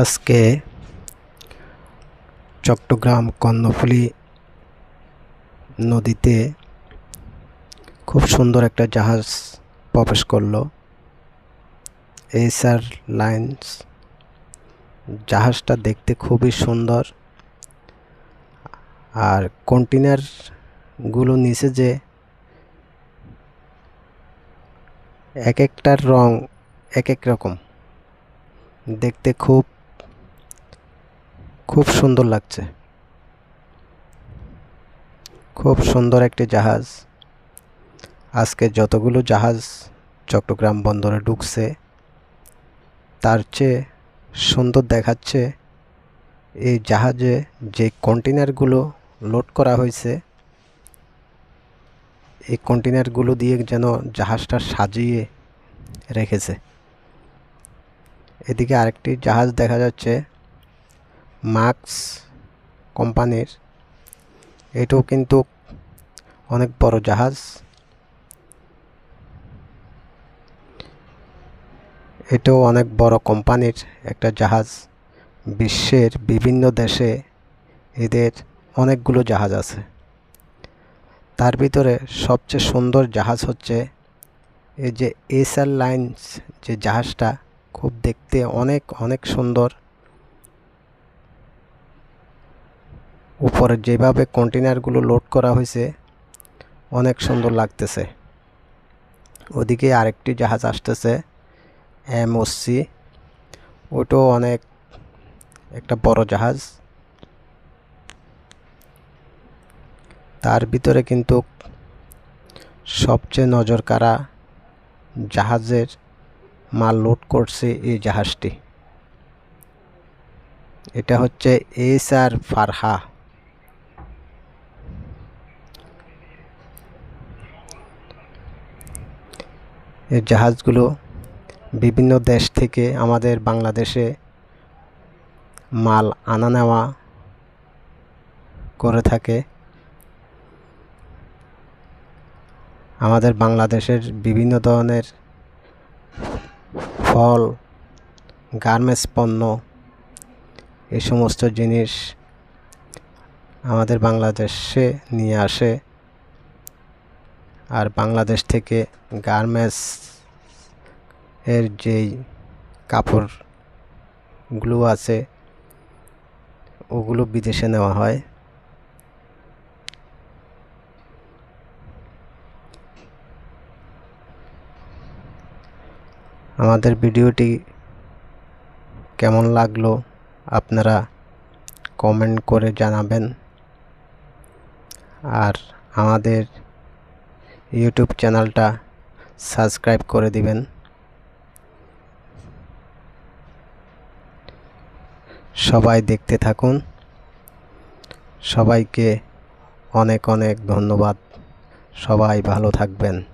আজকে চট্টগ্রাম কর্ণফুলী নদীতে খুব সুন্দর একটা জাহাজ প্রবেশ করল। এইচআর লাইন্স, জাহাজটা দেখতে খুবই সুন্দর। আর কন্টেনারগুলো নিচে যে এক একটার রং এক এক রকম, দেখতে খুব খুব সুন্দর লাগছে। খুব সুন্দর একটি জাহাজ। আজকে যতগুলো জাহাজ চট্টগ্রাম বন্দরে ঢুকছে, তার চেয়ে সুন্দর দেখাচ্ছে এই জাহাজে যে কন্টেনারগুলো লোড করা হয়েছে, এই কন্টেনারগুলো দিয়ে যেন জাহাজটা সাজিয়ে রেখেছে। এদিকে আরেকটি জাহাজ দেখা যাচ্ছে মাক্স কোম্পানির। এটাও কিন্তু অনেক বড় জাহাজ। এটাও অনেক বড় কোম্পানির একটা জাহাজ। বিশ্বের বিভিন্ন দেশে এদের অনেকগুলো জাহাজ আছে। তার ভিতরে সবচেয়ে সুন্দর জাহাজ হচ্ছে এই যে এসআর লাইন্স যে জাহাজটা। খুব দেখতে অনেক অনেক সুন্দর। উপরে যেভাবে কন্টেনারগুলো লোড করা হয়েছে, অনেক সুন্দর লাগতেছে। ওদিকে আরেকটি জাহাজ আসতেছে, এম এমওসি ওটাও অনেক, একটা বড় জাহাজ। তার ভিতরে কিন্তু সবচেয়ে নজর কাড়া জাহাজের মাল লোড করছে এই জাহাজটি। এটা হচ্ছে এস আর ফারহা। এই জাহাজগুলো বিভিন্ন দেশ থেকে আমাদের বাংলাদেশে মাল আনা নেওয়া করে থাকে। আমাদের বাংলাদেশের বিভিন্ন ধরনের ফল, গার্মেন্টস পণ্য, এই সমস্ত জিনিস আমাদের বাংলাদেশে নিয়ে আসে। আর বাংলাদেশ থেকে গার্মেন্টস এর যেই কাপড়গুলো আছে, ওগুলো বিদেশে নেওয়া হয়। আমাদের ভিডিওটি কেমন লাগল আপনারা কমেন্ট করে জানাবেন। আর আমাদের ইউটিউব চ্যানেলটা সাবস্ক্রাইব করে দিবেন। সবাই দেখতে থাকুন। সবাইকে অনেক অনেক ধন্যবাদ। সবাই ভালো থাকবেন।